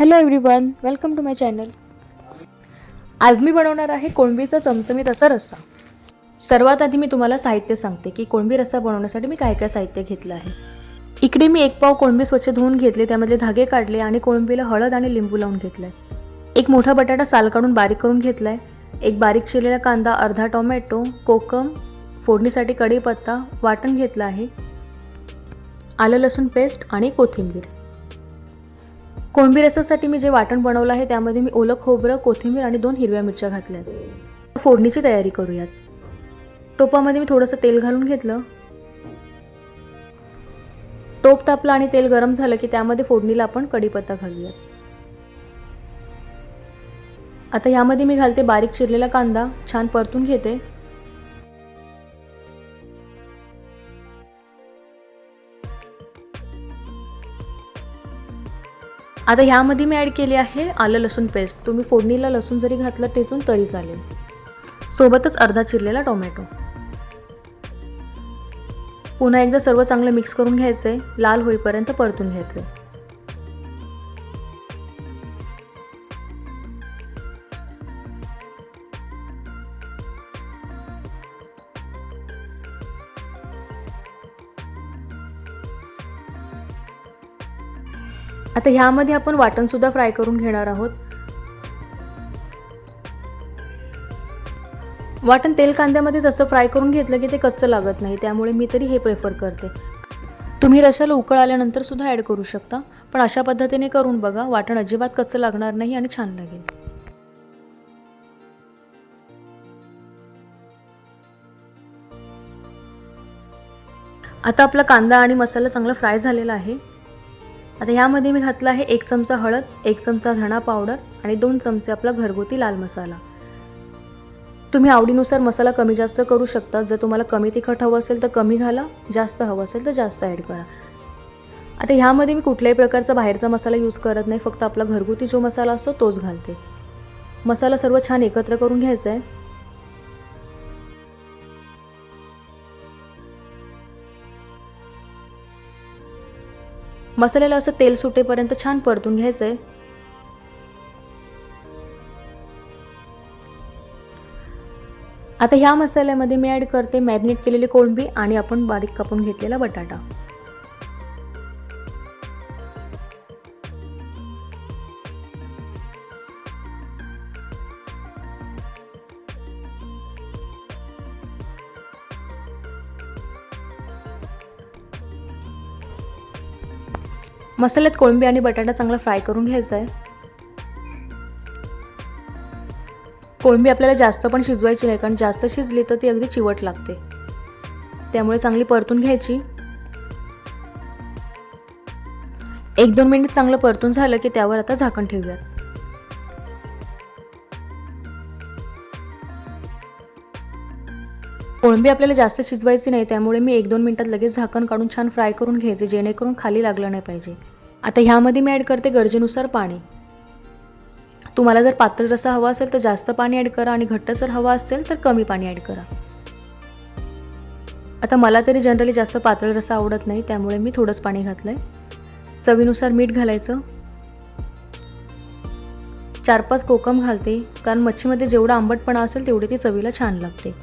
Hello everyone welcome to my channel आज मी बनवणार आहे कोळंबीचा चमचमीत असा रस्सा. सर्वात आधी मी तुम्हाला साहित्य सांगते की कोळंबी रस्सा बनवण्यासाठी मी काय काय साहित्य घेतलं आहे. इकडे मी एक पाव कोळंबी स्वच्छ धुवून घेतले त्यामध्ये धागे काढले आणि कोळंबीला हळद आणि लिंबू लावून घेतलाय. एक मोठा बटाटा साल काढून बारीक करून घेतलाय. एक बारीक चिरलेला कांदा अर्धा टोमॅटो कोकम फोडणीसाठी कढीपत्ता वाटण घेतलं आहे. आलं लसूण पेस्ट आणि कोथिंबीर. कोळंबी रसासाठी मी जे वाटण बनवलं आहे त्यामध्ये मी ओलं खोबरं कोथिंबीर आणि दोन हिरव्या मिरच्या घातल्या आहेत. फोडणीची तयारी करूयात. टोपामध्ये मी थोडंसं तेल घालून घेतलं. टोप तापला आणि तेल गरम झालं की त्यामध्ये फोडणीला आपण कढीपत्ता घालूयात. आता यामध्ये मी घालते बारीक चिरलेला कांदा छान परतून घेते. आता ह्यामध्ये मी ॲड केली आहे आलं लसूण पेस्ट तुम्ही फोडणीला लसूण जरी घातलं टेचून तरी चालेल. सोबतच अर्धा चिरलेला टोमॅटो. पुन्हा एकदा सर्व चांगलं मिक्स करून घ्यायचं आहे लाल होईपर्यंत परतून घ्यायचं आहे आता ह्यामध्ये आपण वाटणसुद्धा फ्राय करून घेणार आहोत. वाटण तेल कांद्यामध्ये जसं फ्राय करून घेतलं की ते कच्चं लागत नाही त्यामुळे मी तरी हे प्रेफर करते. तुम्ही रशाला उकळ आल्यानंतर सुद्धा ॲड करू शकता पण अशा पद्धतीने करून बघा वाटण अजिबात कच्चं लागणार नाही आणि छान लागेल. आता आपला कांदा आणि मसाला चांगला फ्राय झालेला आहे. आता ह्यामध्ये मी घातला आहे एक चमचा हळद एक चमचा धणा पावडर आणि दोन चमचे आपला घरगुती लाल मसाला. तुम्ही आवडीनुसार मसाला कमी जास्त करू शकता. जर तुम्हाला कमी तिखट हवं असेल तर कमी घाला जास्त हवं असेल तर जास्त ॲड करा. आता ह्यामध्ये मी कुठल्याही प्रकारचा बाहेरचा मसाला यूज करत नाही. फक्त आपला घरगुती जो मसाला असतो तोच घालते. मसाला सर्व छान एकत्र करून घ्यायचा आहे. मसाल्याला असं तेल सुटेपर्यंत छान परतून घ्यायचं आहे आता ह्या मसाल्यामध्ये मी ॲड करते मॅरिनेट केलेली कोळंबी आणि आपण बारीक कापून घेतलेला बटाटा. मसाल्यात कोळंबी आणि बटाटा चांगला फ्राय करून घ्यायचा आहे. कोळंबी आपल्याला जास्त पण शिजवायची नाही कारण जास्त शिजली तर ती अगदी चिवट लागते. त्यामुळे चांगली परतून घ्यायची. एक दोन मिनिट चांगलं परतून झालं की त्यावर आता झाकण ठेवूयात. कोळंबी आपल्याला जास्त शिजवायची नाही त्यामुळे मी एक दोन मिनटात लगेच झाकण काढून छान फ्राय करून घ्यायचे जेणेकरून खाली लागलं नाही पाहिजे. आता ह्यामध्ये मी ॲड करते गरजेनुसार पाणी. तुम्हाला जर पातळ रसा हवा असेल तर जास्त पाणी ॲड करा आणि घट्टसर हवा असेल तर कमी पाणी ॲड करा. आता मला तरी जनरली जास्त पातळ रसा आवडत नाही त्यामुळे मी थोडंच पाणी घातलं आहे चवीनुसार मीठ घालायचं. चार पाच कोकम घालते कारण मच्छीमध्ये जेवढा आंबटपणा असेल तेवढी ती चवीला छान लागते.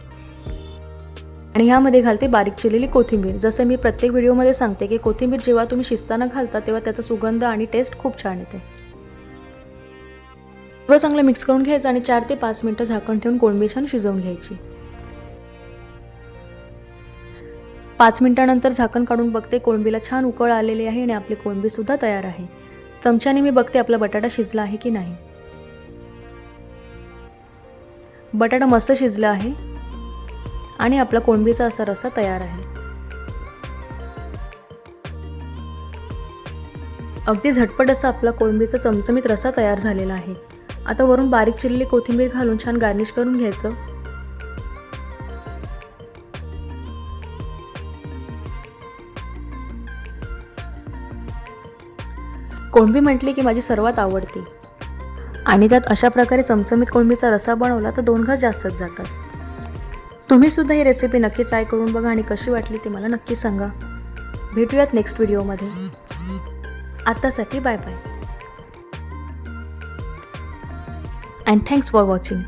आणि ह्यामध्ये घालते बारीक चिरलेली कोथिंबीर. जसं मी प्रत्येक व्हिडिओमध्ये सांगते की कोथिंबीर जेव्हा तुम्ही शिजताना घालता तेव्हा त्याचा सुगंध आणि टेस्ट खूप छान येते. सर्व चांगलं मिक्स करून घ्यायचं आणि चार ते पाच मिनटं झाकण ठेवून कोळंबी छान शिजवून घ्यायची. पाच मिनिटानंतर झाकण काढून बघते कोळंबीला छान उकळ आलेली आहे आणि आपली कोळंबीसुद्धा तयार आहे. चमच्याने मी बघते आपला बटाटा शिजला आहे की नाही. बटाटा मस्त शिजला आहे. आणि आपला कोळंबीचा असा रस्सा तयार आहे. अगदी झटपट असा आपला कोळंबीचा चमचमीत रसा तयार झालेला आहे. आता वरून बारीक चिरलेली कोथिंबीर घालून छान गार्निश करून घ्यायचं. कोळंबी म्हटली की माझी सर्वात आवडती. आणि त्यात अशा प्रकारे चमचमीत कोळंबीचा रसा बनवला तर दोन घास जास्तच जातात. तुम्ही सुद्धा ही रेसिपी नक्की ट्राय करून बघा आणि कशी वाटली ती मला नक्की सांगा. भेटूयात नेक्स्ट व्हिडिओमध्ये आत्तासाठी bye bye and thanks for watching